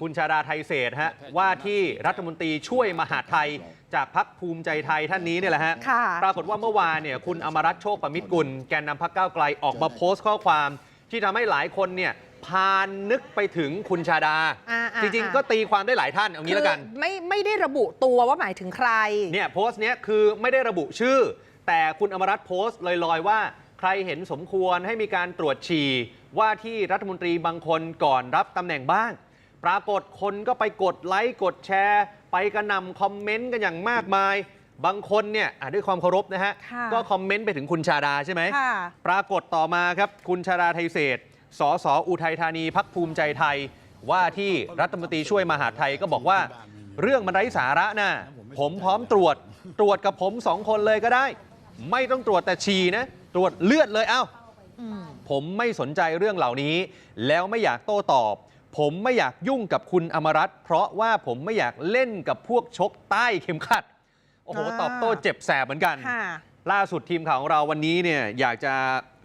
คุณชาดาไทยเศษฮะว่าที่รัฐมนตรีช่วยมหาดไทย จากพักภูมิใจไทยท่านนี้เนี่ยแหละฮะค่ะปรากฏว่าเมื่อวานเนี่ยคุณอมรัตน์โชคประมิตรกุล แกนนำพักก้าวไกลออกมาโพสต์ข้อความ ที่ทำให้หลายคนเนี่ยพานนึกไปถึงคุณชาดาอ่าอ่าจริงๆ ก็ตีความได้หลายท่านเอางี้แล้วกันคือไม่ไม่ได้ระบุตัวว่าหมายถึงใครเนี่ยโพสต์เนี้ยคือไม่ได้ระบุชื่อ แต่คุณอมรัตน์โพสต์ลอยๆว่าใครเห็นสมควรให้มีการตรวจฉี่ว่าที่รัฐมนตรีบางคนก่อนรับตำแหน่งบ้าง ปรากฏคนก็ไปกดไลค์กดแชร์ ไปกระหน่ำคอมเมนต์กันอย่างมากมาย บางคนเนี่ยอะด้วยความเคารพนะฮะค่ะก็คอมเมนต์ไปถึงคุณชาดาใช่ไหมค่ะปรากฏต่อมาครับ คุณชาดาไทยเศษสสอุทัยธานีพักภูมิใจไทย ว่าที่รัฐมนตรีช่วยมหาดไทยก็บอกว่า เรื่องมันไร้สาระนะผมพร้อมตรวจ ตรวจกับผมสองคนเลยก็ได้ ไม่ต้องตรวจแต่ฉี่นะ ตรวจเลือดเลยเอ้าอืมผมไม่สนใจเรื่องเหล่านี้ แล้วไม่อยากโต้ตอบ ผมไม่อยากยุ่งกับคุณอมรัตน์เพราะว่าผมไม่อยากเล่นกับพวกชกใต้เข็มขัด โอ้โห อ่า ตอบโต้เจ็บแสบเหมือนกัน ค่ะ ล่าสุดทีมข่าวของเราวันนี้เนี่ยอยากจะ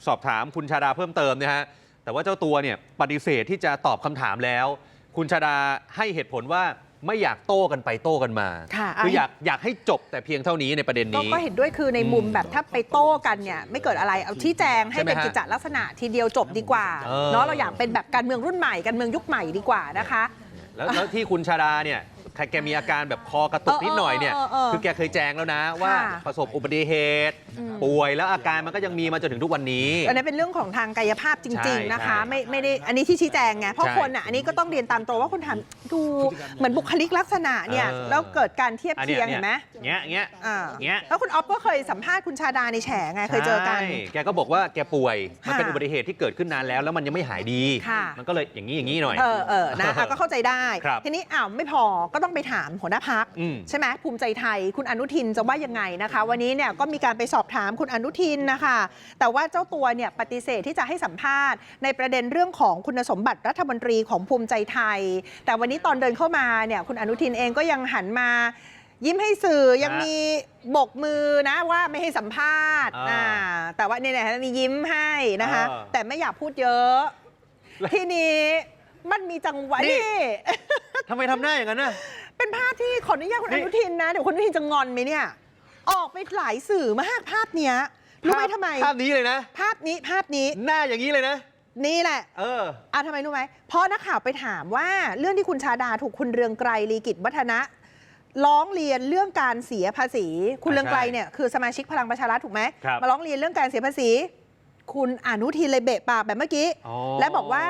สอบถามคุณชาดาเพิ่มเติมนะฮะแต่ว่าเจ้าตัวเนี่ยปฏิเสธที่จะตอบคำถามแล้ว คุณชาดาให้เหตุผลว่า ไม่อยากโต้กันไปโต้กันมาค่ะคือเอาอยากอยากให้จบแต่เพียงเท่านี้ในประเด็นก็นี้ ก็เห็นด้วยคือในมุมแบบถ้าไปโต้กันเนี่ยไม่เกิดอะไรเอาชี้แจงให้ใช่ไหมเป็นฮะกิจจลักษณะทีเดียวจบดีกว่าเออเนาะเราอยากเป็นแบบการเมืองรุ่นใหม่การเมืองยุคใหม่ดีกว่านะคะ แล้วแล้วที่คุณชาดาเนี่ย แกมีอาการแบบคอกระตุกนิดหน่อยเนี่ย เออเออเออคือแกเคยแจ้งแล้วนะว่าค่ะ ประสบอุบัติเหตุ อืม ป่วยแล้วอาการมันก็ยังมีมาจนถึงทุกวันนี้ อันนี้นเป็นเรื่องของทางกายภาพจริงใช่ๆนะคะ ใช่ไม่ไม่ได้อันนี้ที่ชี้แจงไงเพราะใช่คนอะอันนี้ก็ต้องเรียนตามตัวว่าคุณถามดูเหมือนบุคลิกลักษณะเนี่ยเออ แล้วเกิดการเทียบอันเคีเนี้ยงเห็นไหมเงี้ยเงี้ย อ่าเงี้ย แล้วคุณออฟก็เคยสัมภาษณ์คุณชาดาในแฉไงเคยเจอกัน ใช่แกก็บอกว่าแกป่วย มันค่ะเป็นอุบัติเหตุที่เกิดขึ้นนานแล้ว แล้วมันยังไม่หายดี ค่ะ มันก็เลยอย่างนี้อย่างนี้หน่อย เออเออนะอะก็เข้าใจได้ ครับ ทีนี้อ้าวไม่พอก็ต้องไปถามหัวหน้าพักอืมใช่ไหมภูมิใจไทย คุณอนุทินจะว่ายังไงนะคะ วันนี้เนี่ยก็มีการไปสอบถามคุณอนุทินนะคะ แต่ว่าเจ้าตัวเนี่ยปฏิเสธที่จะให้สัมภาษณ์ ในประเด็นเรื่องของคุณสมบัติรัฐมนตรีของภูมิใจไทย แต่วันนี้ตอนเดินเข้ามาเนี่ยคุณอนุทินเองก็ยังหันมายิ้มให้สื่อยังฮะมีบกมือนะว่าไม่ให้สัมภาษณ์อ่าอ่าแต่ว่าเนี่ยๆมียิ้มให้นะคะอ่าแต่ไม่อยากพูดเยอะ ทีนี้มันมีจังหวะนี่นี่ ทำไมทำหน้าอย่างนั้นน่ะ เป็นภาพที่ขออนุญาตคุณนี่ อนุทินนะ เดี๋ยวคุณอนุทินจะงอนไหมเนี่ย ออกไปหลายสื่อมากภาพเนี้ยรู้ไหมภาพทำไม ภาพนี้เลยนะ ภาพนี้ภาพนี้หน้าอย่างนี้เลยนะ นี่แหละ เออ อะทำไมรู้ไหมเพราะนักข่าวไปถามว่าเรื่องที่คุณชาดาถูกคุณเรืองไกรลีกิจวัฒนะร้องเรียนเรื่องการเสียภาษี คุณอ่าเรืองไกรใช่เนี่ยคือสมาชิกพลังประชารัฐถูกไหมครับ มาร้องเรียนเรื่องการเสียภาษี คุณอนุทินเลยเบะปากแบบเมื่อกี้ อ๋อและบอกว่า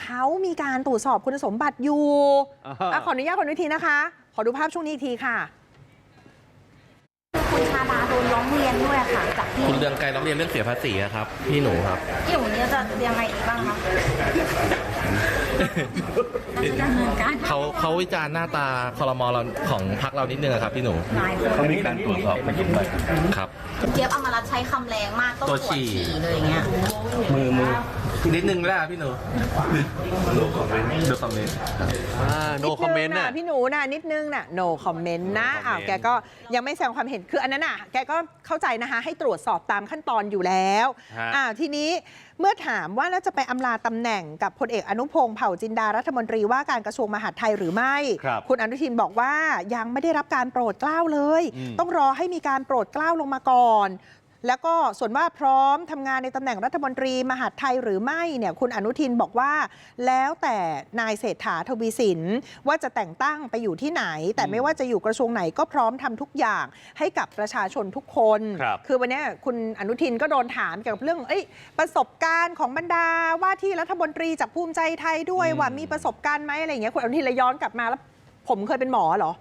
เขามีการตรวจสอบคุณสมบัติอยู่อ่าอะขออนุญาตคุณอนุทินนะคะ ขอดูภาพช่วงนี้อีกทีค่ะ คุณชาดาโดนร้องเรียนด้วยค่ะจากที่ คุณเรืองไกรร้องเรียนเรื่องเสียภาษีอะครับพี่หนูครับที่อยู่นี้จะยังไงอีกบ้างคะดำเนินการเขาเขาวิจารณ์หน้าตาคอรมอเราของพรรคเรานิดนึงอะครับพี่หนูหลายคนเขามีการตรวจสอบคุณสมบัติครับคุณเจี๊ยบอมรัตน์ใช้คำแรงมากต้องตรตัววจฉี่ฉี่เลยอย่างเงี้ยมือมือ นิดนึงแล้วพี่หนูดูคอมเมนต์ดูคอมเมนต์อ่า no นิดนึง comment น่ะ พี่หนูน่ะนิดนึงน่ะ no comment นะ No อ้าว comment แกก็ยังไม่แสดงความเห็นคืออันนั้นน่ะ แกก็เข้าใจนะคะให้ตรวจสอบตามขั้นตอนอยู่แล้วฮะอ้าวทีนี้เมื่อถามว่าแล้วจะไปอำลาตำแหน่งกับพลเอกอนุพงศ์เผ่าจินดารัฐมนตรีว่าการกระทรวงมหาดไทยหรือไม่ ครับณอนุทินบอกว่ายังไม่ได้รับการโปรดเกล้าเลย อืม ต้องรอให้มีการโปรดเกล้าลงมาก่อน แล้วก็ส่วนว่าพร้อมทำงานในตำแหน่งรัฐมนตรีมหาดไทยหรือไม่เนี่ยคุณอนุทินบอกว่า แล้วแต่นายเศรษฐาทวีสินว่าจะแต่งตั้งไปอยู่ที่ไหน แต่ไม่ว่าจะอยู่กระทรวงไหนก็พร้อมทำทุกอย่างให้กับประชาชนทุกคนครับอวันเนี้ยคุณอนุทินก็โดนถามเกี่ยวกับเรื่องเอ้ยประสบการณ์ของบรรดาว่าที่รัฐมนตรีจากภูมิใจไทยด้วยอืมว่ามีประสบการณ์ไหมอะไรอย่างเงี้ยคุณอนุทินเลยย้อนกลับมาแล้วผมเคยเป็นหมอเหรอ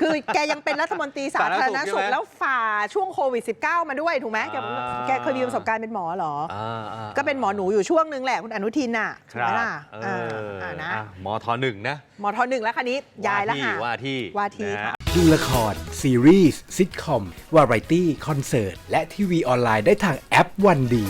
คือแกยังเป็นรัฐมนตรีสาธารณสาธารณสุสุขขใช่ไหมแล้วฝ่าช่วงโควิด -19 มาด้วยถูกไหมแกอ่าแกเคยมีประสบการณ์เป็นหมอเหรออ่าอ่าก็เป็นหมอหนูอยู่ช่วงนึงแหละคุณอนุทินน่ะคถูกรัไหมบล่ะเออ่าออ่านะอะมทหนึ่งนะหมอทอหนึ่งแล้วคันนี้ย้ายแล้วค่ะว่าที่ว่าที่นะค่ะฮะดูละคร ซีรีส์ซิทคอม วาไรตี้ คอนเสิร์ต และทีวีออนไลน์ได้ทางแอปวันดี